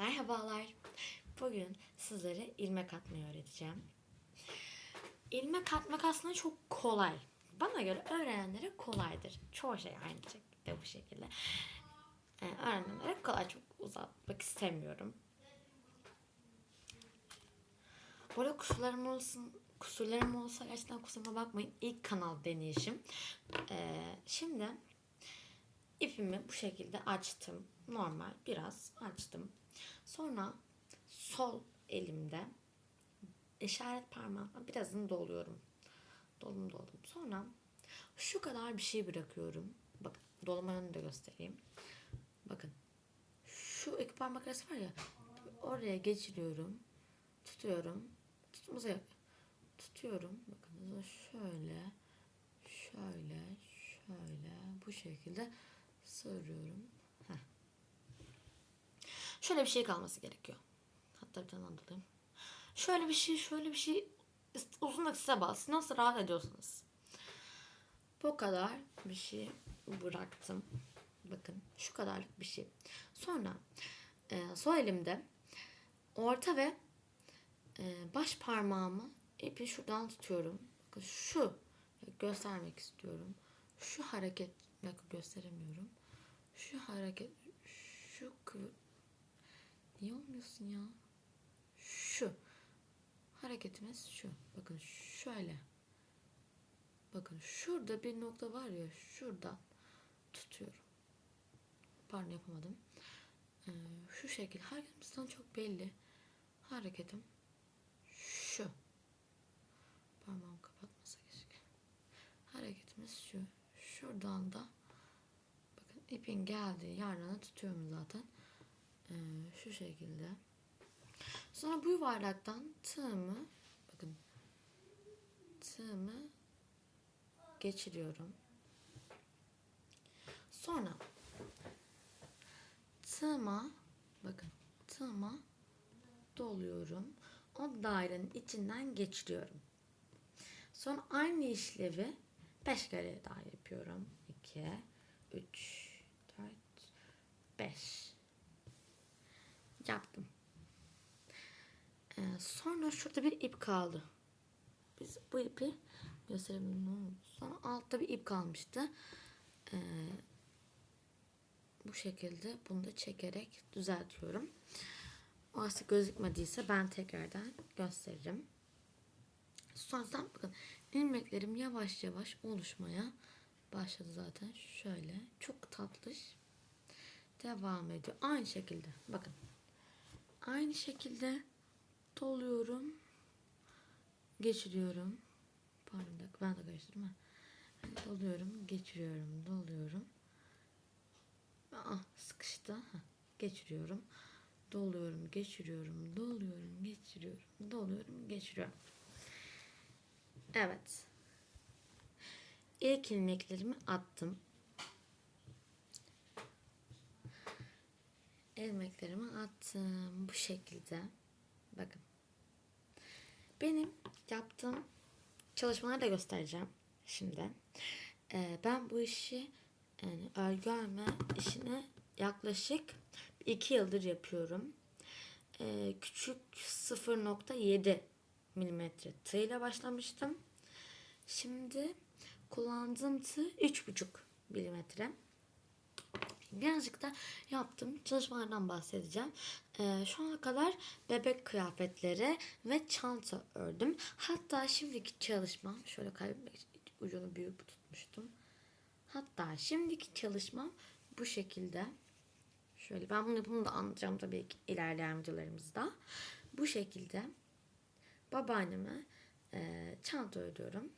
Merhabalar. Bugün sizlere ilmek atmayı öğreteceğim. İlmek atmak aslında çok kolay. Bana göre öğrenenlere kolaydır. Çoğu şey aynı şekilde bu şekilde. Ee, öğrenenlere kolay. Çok uzatmak istemiyorum. Bu arada kusurlarım olsun, kusurlarım olsa gerçekten kusuruma bakmayın. İlk kanal deneyişim. Ee, şimdi ipimi bu şekilde açtım. Normal biraz açtım. Sonra sol elimde işaret parmağımla birazını doluyorum. Dolum doldum. Sonra şu kadar bir şey bırakıyorum. Bakın dolma yönünü de göstereyim. Bakın şu iki parmak arası var ya oraya geçiriyorum. Tutuyorum. Tutumuza yap. Tutuyorum. Bakın şöyle şöyle şöyle bu şekilde sarıyorum. Şöyle bir şey kalması gerekiyor. Hatta bir tane. Şöyle bir şey, şöyle bir şey uzunluk size bağlı. Siz Nasıl rahat ediyorsunuz? Bu kadar bir şey bıraktım. Bakın şu kadarlık bir şey. Sonra e, sol elimde orta ve e, baş parmağımı ipi şuradan tutuyorum. Bakın şu göstermek istiyorum. Şu hareket bakın gösteremiyorum. Şu hareket şu kıvır Niye olmuyorsun ya? Şu. Hareketimiz şu. Bakın şöyle. Bakın şurada bir nokta var ya şurada tutuyorum. Pardon yapamadım. Ee, şu şekil. Hareketimizden çok belli. Hareketim şu. Parmağım kapatmasa keşke. Hareketimiz şu. Şuradan da bakın ipin geldiği yerden tutuyorum zaten. Ee, şu şekilde. Sonra bu yuvarlaktan tığımı bakın tığımı geçiriyorum. Sonra tığıma bakın tığıma doluyorum. O dairenin içinden geçiriyorum. Sonra aynı işlevi 5 kere daha yapıyorum. 2 3 4 5 yaptım. Ee, sonra şurada bir ip kaldı. Biz bu ipi gösterebilirim? Sonra altta bir ip kalmıştı. Ee, bu şekilde bunu da çekerek düzeltiyorum. O aslında gözükmediyse ben tekrardan gösteririm. Sonrasında bakın ilmeklerim yavaş yavaş oluşmaya başladı zaten. Şöyle çok tatlış devam ediyor. Aynı şekilde bakın. Aynı şekilde doluyorum. Geçiriyorum. Pardon ben de karıştırdım ha. Doluyorum, geçiriyorum, doluyorum. Ah sıkıştı. Ha, geçiriyorum. Doluyorum, geçiriyorum, doluyorum, geçiriyorum, doluyorum, geçiriyorum. Evet. İlk ilmeklerimi attım. İlmeklerimi attım bu şekilde. Bakın. Benim yaptığım çalışmaları da göstereceğim şimdi. Ee, ben bu işi yani örgü örme işini yaklaşık 2 yıldır yapıyorum. Ee, küçük 0.7 milimetre tığ başlamıştım. Şimdi kullandığım tığ 3.5 milimetre. Birazcık da yaptığım çalışmalardan bahsedeceğim. Ee, şu ana kadar bebek kıyafetleri ve çanta ördüm. Hatta şimdiki çalışmam, şöyle kaybetmek ucunu büyük tutmuştum. Hatta şimdiki çalışmam bu şekilde. Şöyle ben bunu, bunu da anlatacağım tabii ki ilerleyen videolarımızda. Bu şekilde babaanneme e, çanta ödüyorum.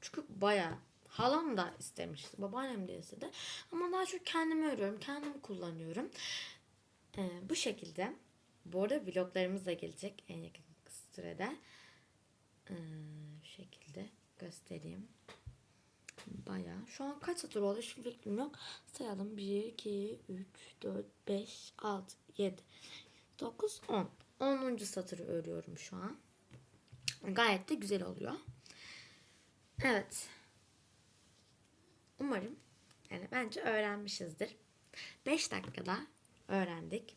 Çünkü bayağı Halam da istemişti. Babaannem de istedi. Ama daha çok kendimi örüyorum. Kendim kullanıyorum. Ee, bu şekilde. Bu arada vloglarımız da gelecek en yakın sürede. Ee, şekilde göstereyim. Bayağı. Şu an kaç satır oldu? Hiçbir fikrim yok. Sayalım. 1, 2, 3, 4, 5, 6, 7, 9, 10. 10. satırı örüyorum şu an. Gayet de güzel oluyor. Evet. Umarım yani bence öğrenmişizdir. 5 dakikada öğrendik.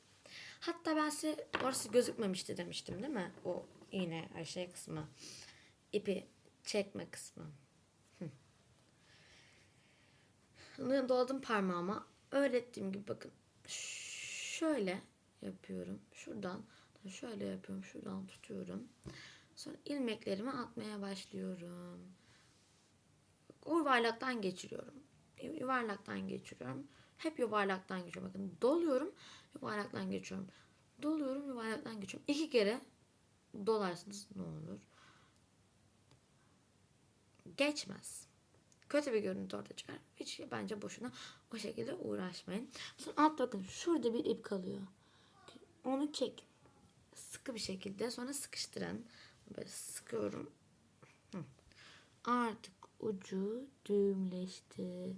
Hatta ben size orası gözükmemişti demiştim değil mi? O iğne şey kısmı. ipi çekme kısmı. Bunu doladım parmağıma. Öğrettiğim gibi bakın. Şöyle yapıyorum. Şuradan şöyle yapıyorum. Şuradan tutuyorum. Sonra ilmeklerimi atmaya başlıyorum. O yuvarlaktan geçiriyorum. Yuvarlaktan geçiriyorum. Hep yuvarlaktan geçiyorum. Bakın doluyorum, yuvarlaktan geçiyorum. Doluyorum, yuvarlaktan geçiyorum. İki kere dolarsınız ne olur. Geçmez. Kötü bir görüntü ortaya çıkar. Hiç bence boşuna o şekilde uğraşmayın. Sonra alt bakın şurada bir ip kalıyor. Onu çekin. Sıkı bir şekilde sonra sıkıştırın. Böyle sıkıyorum. Artık ucu düğümleşti.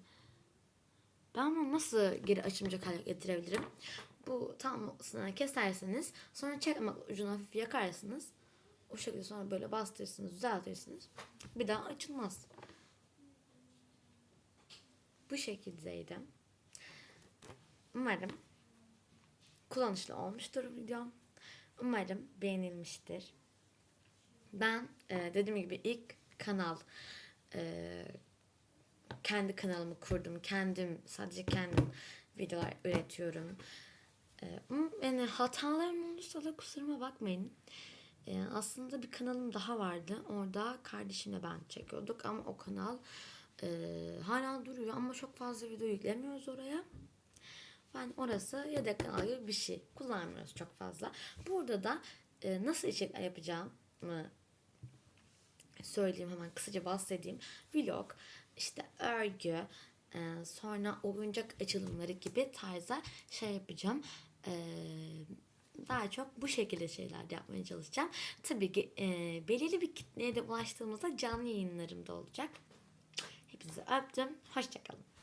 Ben bunu nasıl geri açılacak hale getirebilirim? Bu tam ortasına kesersiniz. Sonra çekmek ucunu hafif yakarsınız. O şekilde sonra böyle bastırırsınız, düzeltirsiniz. Bir daha açılmaz. Bu şekildeydi. Umarım kullanışlı olmuştur videom. Umarım beğenilmiştir. Ben e, dediğim gibi ilk kanal e, kendi kanalımı kurdum. Kendim sadece kendim videolar üretiyorum. E, yani hatalarım olursa da kusuruma bakmayın. E, aslında bir kanalım daha vardı. Orada kardeşimle ben çekiyorduk ama o kanal e, hala duruyor ama çok fazla video yüklemiyoruz oraya. Yani orası yedek kanal gibi bir şey. Kullanmıyoruz çok fazla. Burada da e, nasıl içerikler yapacağımı söyleyeyim hemen kısaca bahsedeyim. Vlog, işte örgü, e, sonra oyuncak açılımları gibi tarzda şey yapacağım. E, daha çok bu şekilde şeyler yapmaya çalışacağım. Tabii ki e, belirli bir kitleye de ulaştığımızda canlı yayınlarım da olacak. Hepinizi öptüm. Hoşçakalın.